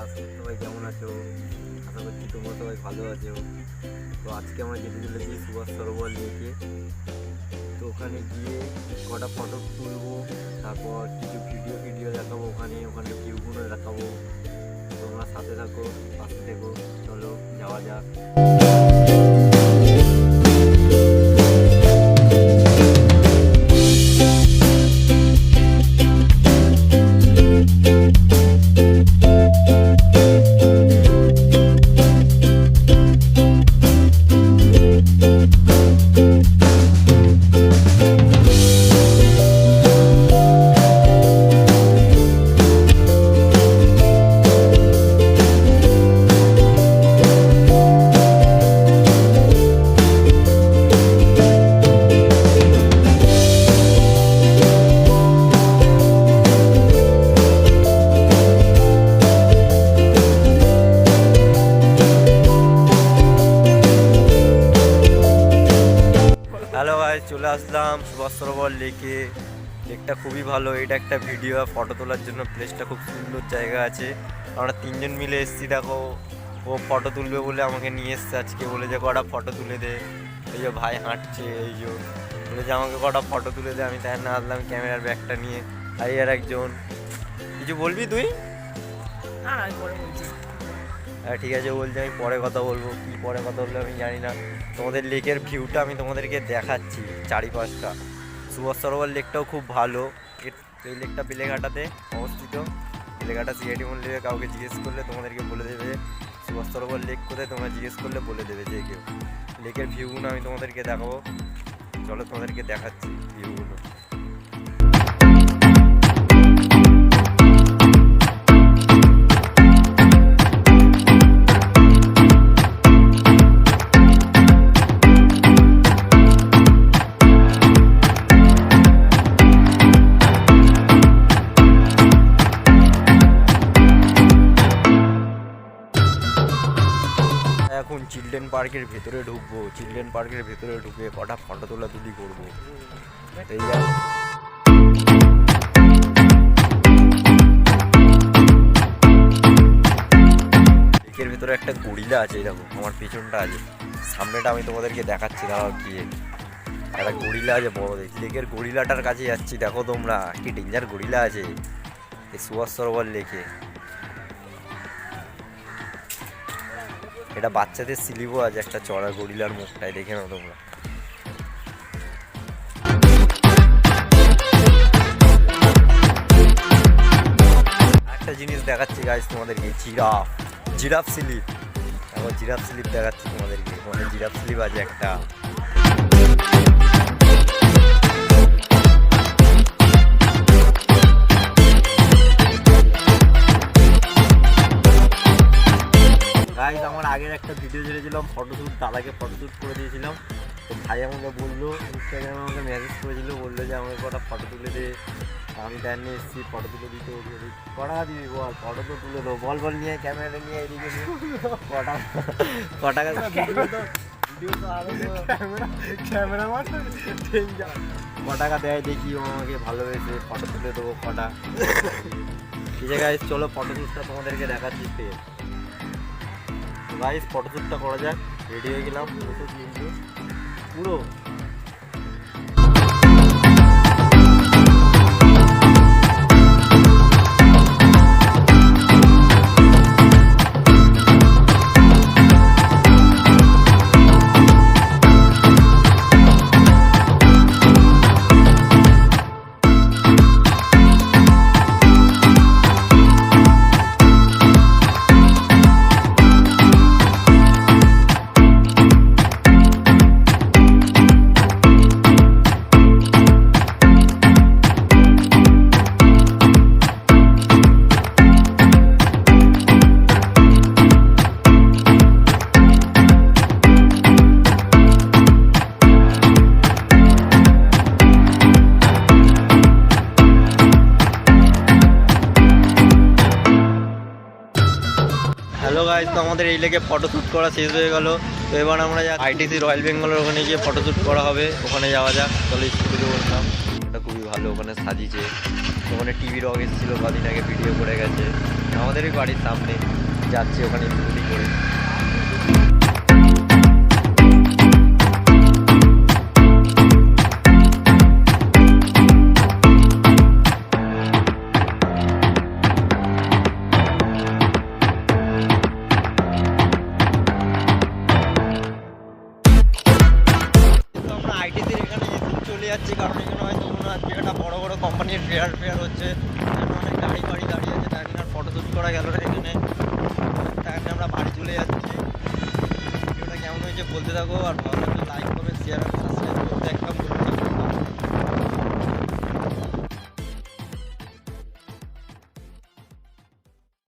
দাস সবাই কেমন আছো? আশা করছি তোমরা সবাই ভালো আছো। তো আজকে আমরা যেতে চলেছি সুভাষ সরোবর লেকে তো ওখানে গিয়ে কটা ফটো তুলবো, তারপর কিছু ভিডিও ভিডিও দেখাবো ওখানে ওখানে ভিউগুলো দেখাবো। তোমরা সাথে থাকো, পাশে থেকো, চলো যাওয়া যাক। আসলাম, সুভাষ সরোবর লেকে। লেকটা খুবই ভালো, এটা একটা ভিডিও ফটো তোলার জন্য প্লেসটা খুব সুন্দর জায়গা আছে। আমরা তিনজন মিলে এসেছি, দেখো, ও ফটো তুলবে বলে আমাকে নিয়ে এসছে আজকে, বলে যে কটা ফটো তুলে দে। এই যে ভাই হাঁটছে, এই যে বলে যে আমাকে কটা ফটো তুলে দে, আমি তাই না আসলাম ক্যামেরার ব্যাগটা নিয়ে। আর একজন। কিছু বলবি তুই? না না ঠিক আছে, বলছি আমি পরে কথা বলব, কি পরে কথা বলব আমি জানি না। তোমাদের লেকের ভিউটা আমি তোমাদেরকে দেখাচ্ছি চারিপাশটা। সুভাষ সরোবর লেকটাও খুব ভালো। এই লেকটা বেলেঘাটাতে অবস্থিত। বেলেঘাটা সিআইটি মন্দিরে কাউকে জিজ্ঞেস করলে তোমাদেরকে বলে দেবে। সুভাষ সরোবর লেক কোথায়, তোমরা জিজ্ঞেস করলে বলে দেবে যে কেউ। লেকের ভিউগুলো আমি তোমাদেরকে দেখাবো। চলো তোমাদেরকে দেখাচ্ছি ভিউগুলো চিলড্রেন পার্কের ভেতরে ঢুকবো, চিলড্রেন পার্কের ভেতরে ঢুকে কটা ফটো তোলা তুলি করব। এই লেকের ভেতরে একটা গরিলা আছে দেখো, আমার পেছনটা আছে। সামনেটা আমি তোমাদেরকে দেখাচ্ছি, দাঁড়াও গিয়ে একটা গরিলা আছে, বড় দেখি লেকের গরিলাটার কাছে যাচ্ছি, দেখো তোমরা, কি ডেঞ্জার গরিলা আছে। এই সুভাষ সরোবর লেকে। এটা বাচ্চাদের স্লিপও আছে, একটা চড়া গরিলার মুখটাই দেখে নাও তোমরা। একটা জিনিস দেখাচ্ছি গাইস তোমাদেরকে, জিরাফ। Giraffe slip. এখন জিরাফ সিলিপ দেখাচ্ছি তোমাদেরকে। মানে জিরাফ সিলিপ আছে একটা। গাইস আমার আগের একটা ভিডিও ছেড়েছিলাম ফটোশ্যুট দাদাকে ফটোশ্যুট করে দিয়েছিলাম। তো ভাই আমাকে বলল ইনস্টাগ্রামে আমাকে মেসেজ করেছিল বলল যে আমাকে কটা ফটো তুলে দে। আমি তার নিয়ে এসেছি ফটো তুলে দিতে ওকে বলি, ক দিবি বল? ফটো তো তুলে দেবো। বল বল নিয়ে ক্যামেরা নিয়ে এদিকে কটা ক টাকা ক টাকা ক্যামেরাম্যান ক টাকা দেয় দেখি ও আমাকে ভালোবেসে ফটো তুলে দেবো কটা। ঠিক আছে চলো ফটোশ্যুটটা তোমাদেরকে দেখাচ্ছি গাইস ফটোশ্যুটটা করা যাক। রেডি হয়ে গেলাম। পুরো আমাদের এই লেগে ফটোশ্যুট করা শেষ হয়ে গেল। তো এবার আমরা যা আইটিসি রয়্যাল বেঙ্গলের ওখানে গিয়ে ফটোশ্যুট করা হবে। ওখানে যাওয়া যাক। তাহলে স্কুলে বললাম ওটা খুবই ভালো, ওখানে সাজিয়েছে। ওখানে টিভি রক এসেছিল, কদিন আগে ভিডিও করে গেছে। আমাদেরই বাড়ির সামনে যাচ্ছে ওখানে করে। চলে যাচ্ছে, কারণ এখানে হয়তো মনে হচ্ছে একটা বড়ো বড়ো কোম্পানির ফেয়ার ফেয়ার হচ্ছে। অনেক গাড়ি বাড়ি দাঁড়িয়ে আছে তাই জন্য ফটোশ্যুট করা গেল না এখানে। জন্য আমরা বাড়ি চলে যাচ্ছি। ভিডিওটা কেমন হয়েছে বলতে থাকো, আর ভালো লাইক করবে শেয়ার আর করতে একদম